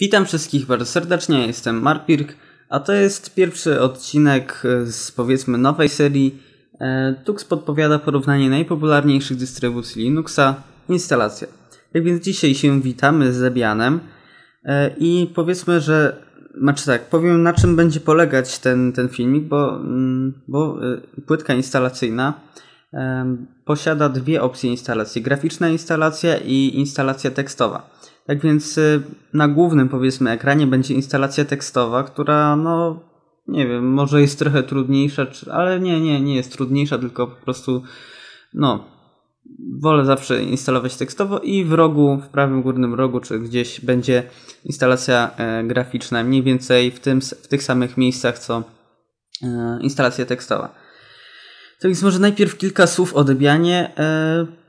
Witam wszystkich bardzo serdecznie, jestem Marpirk, a to jest pierwszy odcinek z powiedzmy nowej serii. E, Tux podpowiada porównanie najpopularniejszych dystrybucji Linuxa, instalacja. Tak więc dzisiaj się witamy z Debianem e, i powiedzmy, że znaczy tak, powiem na czym będzie polegać ten, ten filmik, bo, mm, bo e, płytka instalacyjna posiada dwie opcje instalacji. Graficzna instalacja i instalacja tekstowa. Tak więc y, na głównym powiedzmy ekranie będzie instalacja tekstowa, która no nie wiem, może jest trochę trudniejsza, ale nie, nie, nie jest trudniejsza, tylko po prostu no wolę zawsze instalować tekstowo i w rogu, w prawym górnym rogu, czy gdzieś będzie instalacja e, graficzna, mniej więcej w, tym, w tych samych miejscach, co e, instalacja tekstowa. Więc może najpierw kilka słów o Debianie.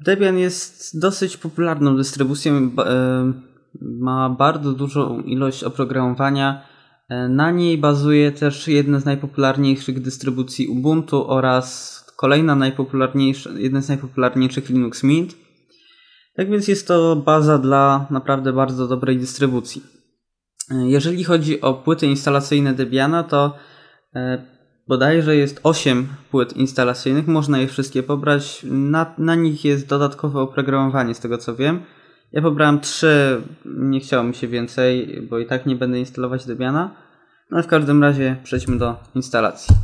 Debian jest dosyć popularną dystrybucją, e, ma bardzo dużą ilość oprogramowania. E, na niej bazuje też jedna z najpopularniejszych dystrybucji Ubuntu oraz kolejna najpopularniejsza, jedna z najpopularniejszych Linux Mint. Tak więc jest to baza dla naprawdę bardzo dobrej dystrybucji. E, jeżeli chodzi o płyty instalacyjne Debiana, to bodajże jest 8 płyt instalacyjnych, można je wszystkie pobrać. Na, na nich jest dodatkowe oprogramowanie, z tego co wiem. Ja pobrałem 3, nie chciało mi się więcej, bo i tak nie będę instalować Debiana. No w każdym razie przejdźmy do instalacji.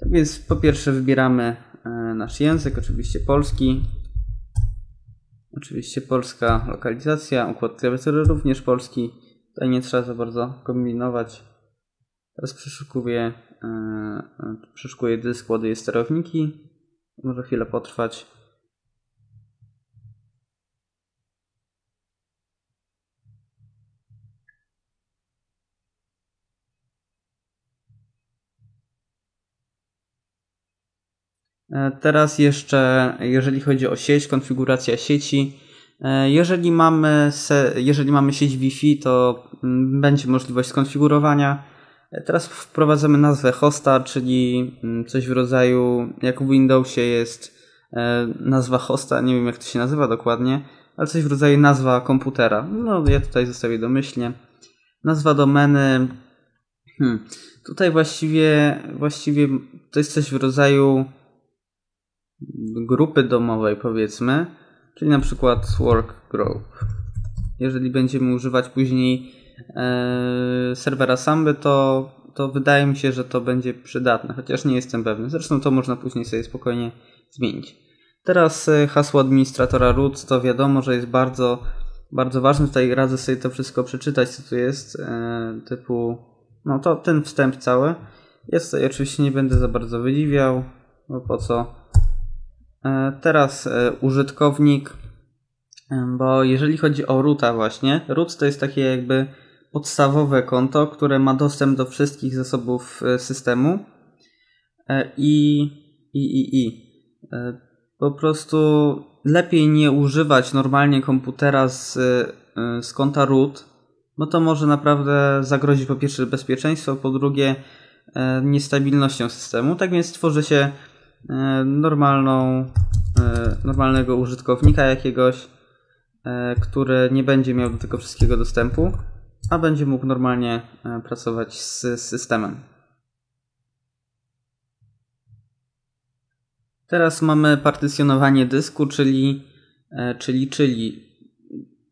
Tak więc po pierwsze wybieramy e, nasz język, oczywiście polski. Oczywiście polska lokalizacja, układ klawiatury również polski. Tutaj nie trzeba za bardzo kombinować. Teraz przeszukuję, yy, przeszukuję dysk, ładuję sterowniki. Może chwilę potrwać. E, teraz jeszcze, jeżeli chodzi o sieć, konfiguracja sieci, jeżeli mamy, se, jeżeli mamy sieć Wi-Fi, to mm, będzie możliwość skonfigurowania. E, teraz wprowadzamy nazwę hosta, czyli mm, coś w rodzaju, jak w Windowsie jest e, nazwa hosta, nie wiem jak to się nazywa dokładnie, ale coś w rodzaju nazwa komputera. No, ja tutaj zostawię domyślnie. Nazwa domeny. Hmm. Tutaj właściwie, właściwie to jest coś w rodzaju grupy domowej, powiedzmy czyli na przykład work group. Jeżeli będziemy używać później e, serwera Samby, to, to wydaje mi się, że to będzie przydatne, chociaż nie jestem pewny. Zresztą to można później sobie spokojnie zmienić. Teraz e, hasło administratora root to wiadomo, że jest bardzo, bardzo ważne. Tutaj radzę sobie to wszystko przeczytać, co tu jest, e, typu, no to ten wstęp cały. Jest tutaj oczywiście nie będę za bardzo wydziwiał, bo po co teraz e, użytkownik, e, bo jeżeli chodzi o roota właśnie, root to jest takie jakby podstawowe konto, które ma dostęp do wszystkich zasobów systemu i, i, i, i. Po prostu lepiej nie używać normalnie komputera z, z konta root, bo to może naprawdę zagrozić po pierwsze bezpieczeństwo, po drugie niestabilnością systemu. Tak więc tworzy się E, normalną, e, normalnego użytkownika jakiegoś, e, który nie będzie miał do tego wszystkiego dostępu, a będzie mógł normalnie pracować z systemem. Teraz mamy partycjonowanie dysku, czyli, czyli, czyli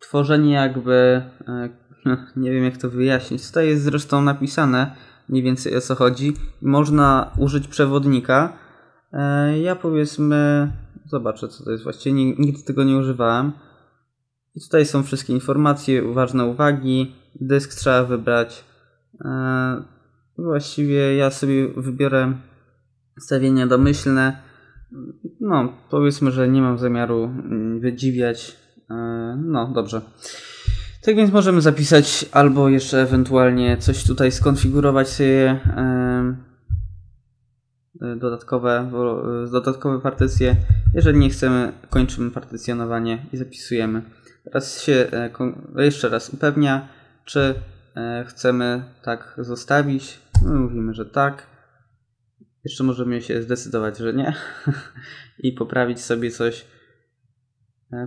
tworzenie jakby, nie wiem jak to wyjaśnić, tutaj jest zresztą napisane mniej więcej o co chodzi. Można użyć przewodnika, E, ja powiedzmy, zobaczę co to jest właściwie, nigdy tego nie używałem. I tutaj są wszystkie informacje, ważne uwagi, dysk trzeba wybrać. E, właściwie ja sobie wybiorę stawienia domyślne. No, powiedzmy, że nie mam zamiaru mm, wydziwiać. E, no, dobrze. Tak więc możemy zapisać albo jeszcze ewentualnie coś tutaj skonfigurować sobie dodatkowe, y, dodatkowe partycje. Jeżeli nie chcemy, kończymy partycjonowanie i zapisujemy. Teraz się e, jeszcze raz upewnia, czy e, chcemy tak zostawić. No, mówimy, że tak. Jeszcze możemy się zdecydować, że nie i poprawić sobie coś.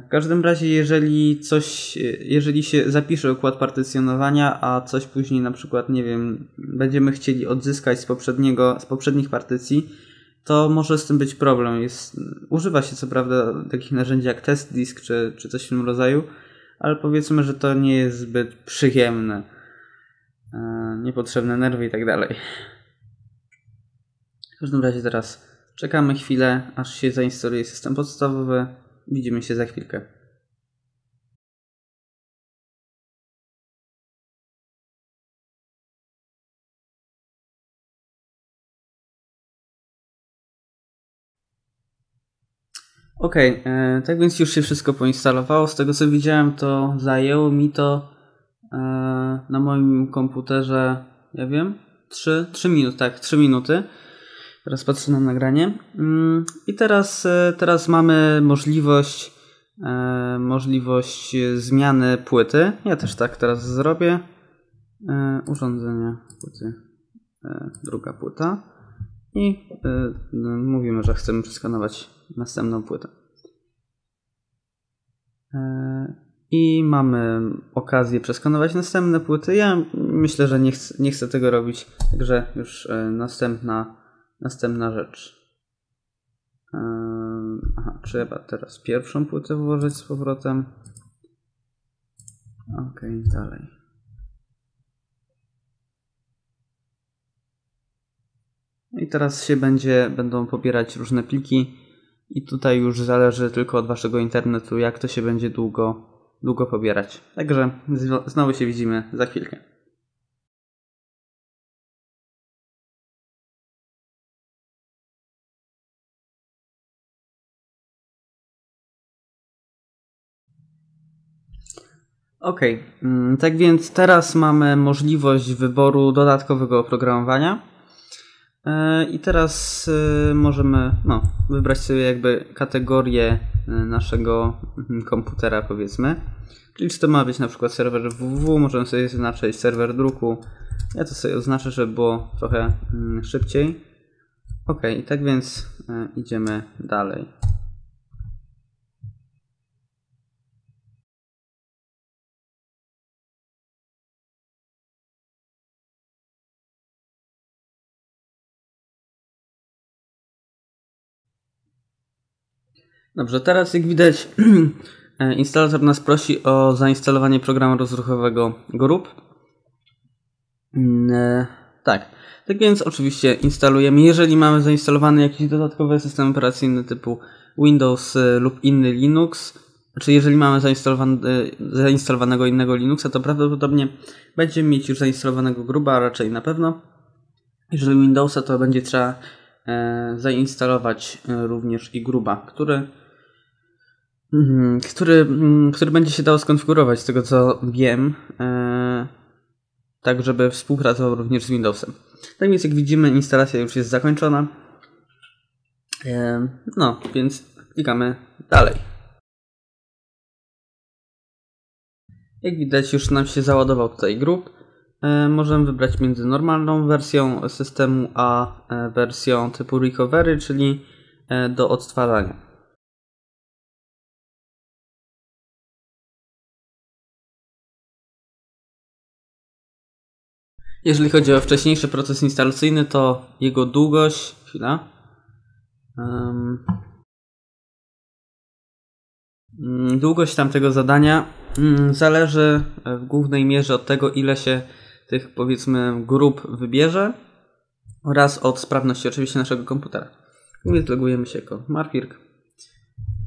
W każdym razie, jeżeli coś, jeżeli się zapisze układ partycjonowania, a coś później na przykład, nie wiem, będziemy chcieli odzyskać z poprzedniego, z poprzednich partycji, to może z tym być problem. Jest, używa się co prawda takich narzędzi jak test disk czy, czy coś w tym rodzaju, ale powiedzmy, że to nie jest zbyt przyjemne. E, niepotrzebne nerwy i tak dalej. W każdym razie teraz czekamy chwilę, aż się zainstaluje system podstawowy. Widzimy się za chwilkę. Okay, e, tak więc już się wszystko poinstalowało. Z tego co widziałem, to zajęło mi to e, na moim komputerze, ja wiem, 3, 3 minuty, tak, 3 minuty. Teraz patrzę na nagranie. Mm, I teraz, e, teraz mamy możliwość, e, możliwość zmiany płyty. Ja też tak teraz zrobię. E, urządzenie płyty. Druga płyta. I mówimy, że chcemy przeskanować następną płytę. I mamy okazję przeskanować następne płyty. Ja myślę, że nie nie chcę tego robić, także już następna Następna rzecz. Aha, trzeba teraz pierwszą płytę włożyć z powrotem. Ok, dalej. I teraz się będzie, będą pobierać różne pliki i tutaj już zależy tylko od waszego internetu, jak to się będzie długo, długo pobierać. Także znowu się widzimy za chwilkę. Okej, okay. Mm, tak więc teraz mamy możliwość wyboru dodatkowego oprogramowania. E, I teraz e, możemy no, wybrać sobie jakby kategorię e, naszego mhm, komputera, powiedzmy. Czyli czy to ma być na przykład serwer www, możemy sobie zaznaczyć serwer druku. Ja to sobie oznaczę, żeby było trochę mm, szybciej. Ok, tak więc idziemy dalej. Dobrze, teraz jak widać e, instalator nas prosi o zainstalowanie programu rozruchowego Group. Mm, e, tak. Tak więc oczywiście instalujemy, jeżeli mamy zainstalowany jakiś dodatkowy system operacyjny typu Windows e, lub inny Linux, czy jeżeli mamy zainstalowanego innego Linuxa, to prawdopodobnie będziemy mieć już zainstalowanego gruba, a raczej na pewno. Jeżeli Windowsa, to będzie trzeba zainstalować również i gruba, który który, mm, który będzie się dało skonfigurować, z tego co wiem, e, tak żeby współpracował również z Windowsem. Tak więc jak widzimy instalacja już jest zakończona. E, no, więc klikamy dalej. Jak widać już nam się załadował tutaj grup. E, możemy wybrać między normalną wersją systemu a wersją typu recovery, czyli do odtwarzania. Jeżeli chodzi o wcześniejszy proces instalacyjny, to jego długość. Chwila. Um, długość tamtego zadania um, zależy w głównej mierze od tego, ile się tych powiedzmy grup wybierze oraz od sprawności oczywiście naszego komputera. Więc logujemy się jako Marfirk.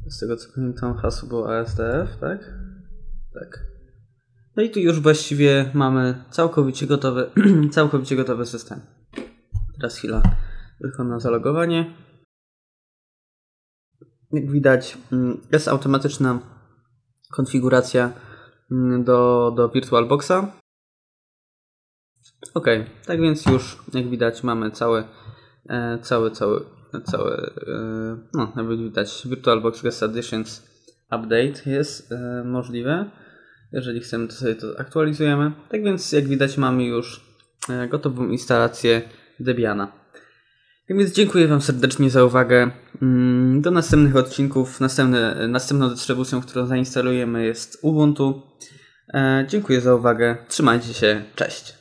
Z tego co pamiętam hasło było ASDF, tak? Tak. No i tu już właściwie mamy całkowicie gotowy, całkowicie gotowy system. Teraz chwila tylko na zalogowanie. Jak widać mm, jest automatyczna konfiguracja mm, do, do VirtualBoxa. Ok, tak więc już jak widać mamy cały, e, cały, cały, cały, e, no jak widać VirtualBox Guest Additions Update jest e, możliwe. Jeżeli chcemy, to sobie to aktualizujemy. Tak więc, jak widać, mamy już e, gotową instalację Debiana. Tak więc dziękuję Wam serdecznie za uwagę. Mm, do następnych odcinków. Następne, następną dystrybucją, którą zainstalujemy jest Ubuntu. E, dziękuję za uwagę. Trzymajcie się. Cześć.